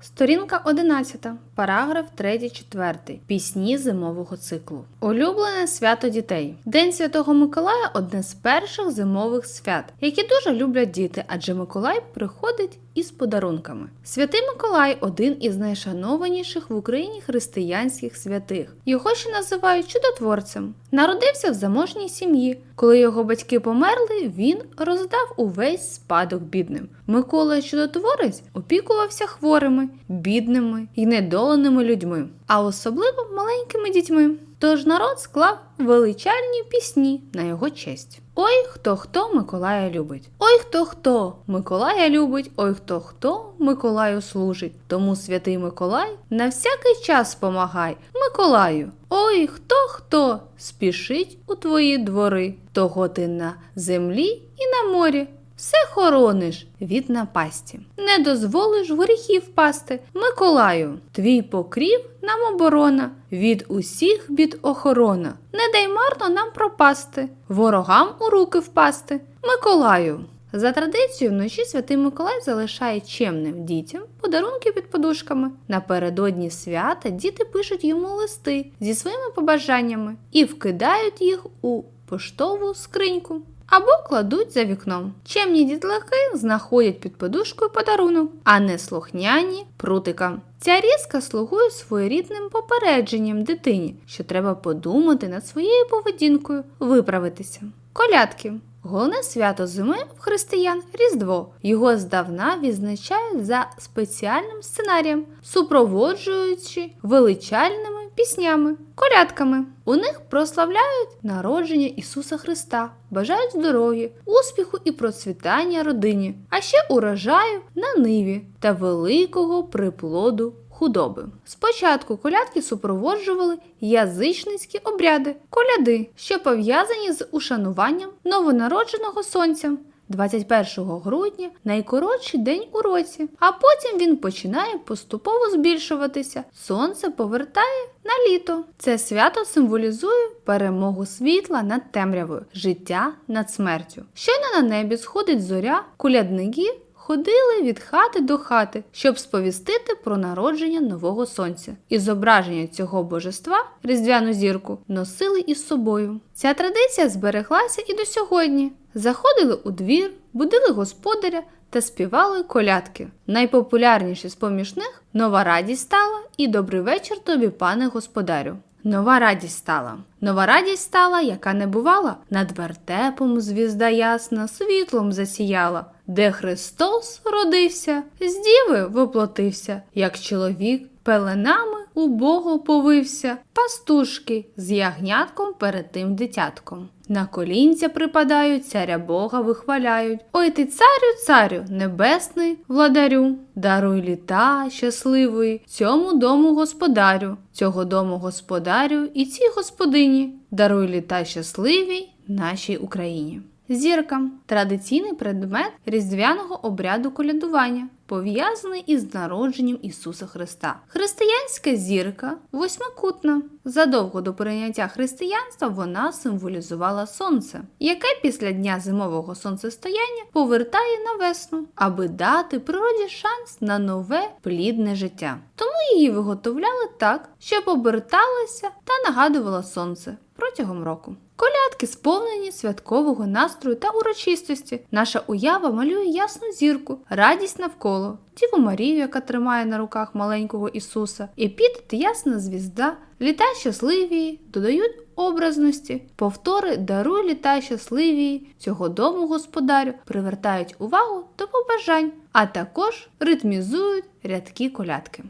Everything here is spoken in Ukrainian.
Сторінка 11, параграф 3-4. Пісні зимового циклу. Улюблене свято дітей. День Святого Миколая одне з перших зимових свят, які дуже люблять діти, адже Миколай приходить із подарунками. Святий Миколай один із найшанованіших в Україні християнських святих. Його ще називають чудотворцем. Народився в заможній сім'ї. Коли його батьки померли, він роздав увесь спадок бідним. Микола Чудотворець опікувався хворими, бідними і недоленими людьми, а особливо маленькими дітьми. Тож народ склав величальні пісні на його честь. Ой, хто хто Миколая любить. Ой, хто хто Миколая любить, ой, хто хто Миколаю служить. Тому святий Миколай на всякий час помагай Миколаю. Ой, хто хто спішить у твої двори, того ти на землі і на морі. Все хорониш від напасті, не дозволиш в гріхи впасти. Миколаю, твій покрів нам оборона, від усіх бід охорона. Не дай марно нам пропасти, ворогам у руки впасти. Миколаю. За традицією, вночі святий Миколай залишає чемним дітям подарунки під подушками. Напередодні свята діти пишуть йому листи зі своїми побажаннями і вкидають їх у поштову скриньку або кладуть за вікном. Чемні дітлахи знаходять під подушкою подарунок, а не слухняні прутика. Ця різка слугує своєрідним попередженням дитині, що треба подумати над своєю поведінкою, виправитися. Колядки. Головне свято зими в християн Різдво. Його здавна відзначають за спеціальним сценарієм, супроводжуючи величальними піснями, колядками. У них прославляють народження Ісуса Христа, бажають здоров'я, успіху і процвітання родині, а ще урожаю на ниві та великого приплоду худоби. Спочатку колядки супроводжували язичницькі обряди, коляди, що пов'язані з ушануванням новонародженого сонця. 21 грудня найкоротший день у році, а потім він починає поступово збільшуватися. Сонце повертає на літо. Це свято символізує перемогу світла над темрявою, життя над смертю. Щойно на небі сходить зоря, кулядники ходили від хати до хати, щоб сповістити про народження нового сонця. І зображення цього божества, різдвяну зірку, носили із собою. Ця традиція збереглася і до сьогодні. Заходили у двір, будили господаря та співали колядки. Найпопулярніші з поміж них нова радість стала і добрий вечір тобі, пане господарю. Нова радість стала. Нова радість стала, яка не бувала. Над вертепом звізда ясна, світлом засіяла, де Христос родився, з діви воплотився, як чоловік пеленами у Богу повився, пастушки з ягнятком перед тим дитятком. На колінця припадають, царя Бога вихваляють. Ой ти царю, царю, небесний владарю, даруй літа щасливої цьому дому господарю, цього дому господарю і цій господині, даруй літа щасливій нашій Україні. Зірка традиційний предмет різдвяного обряду колядування, пов'язаний із народженням Ісуса Христа. Християнська зірка восьмикутна. Задовго до прийняття християнства вона символізувала сонце, яке після дня зимового сонцестояння повертає на весну, аби дати природі шанс на нове плідне життя. Тому її виготовляли так, щоб оберталася та нагадувала сонце протягом року. Колядки сповнені святкового настрою та урочистості. Наша уява малює ясну зірку, радість навколо, Діву Марію, яка тримає на руках маленького Ісуса, епітет ясна звізда, літа щасливії, додають образності, повтори даруй літа щасливії цього дому господарю, привертають увагу до побажань, а також ритмізують рядки колядки.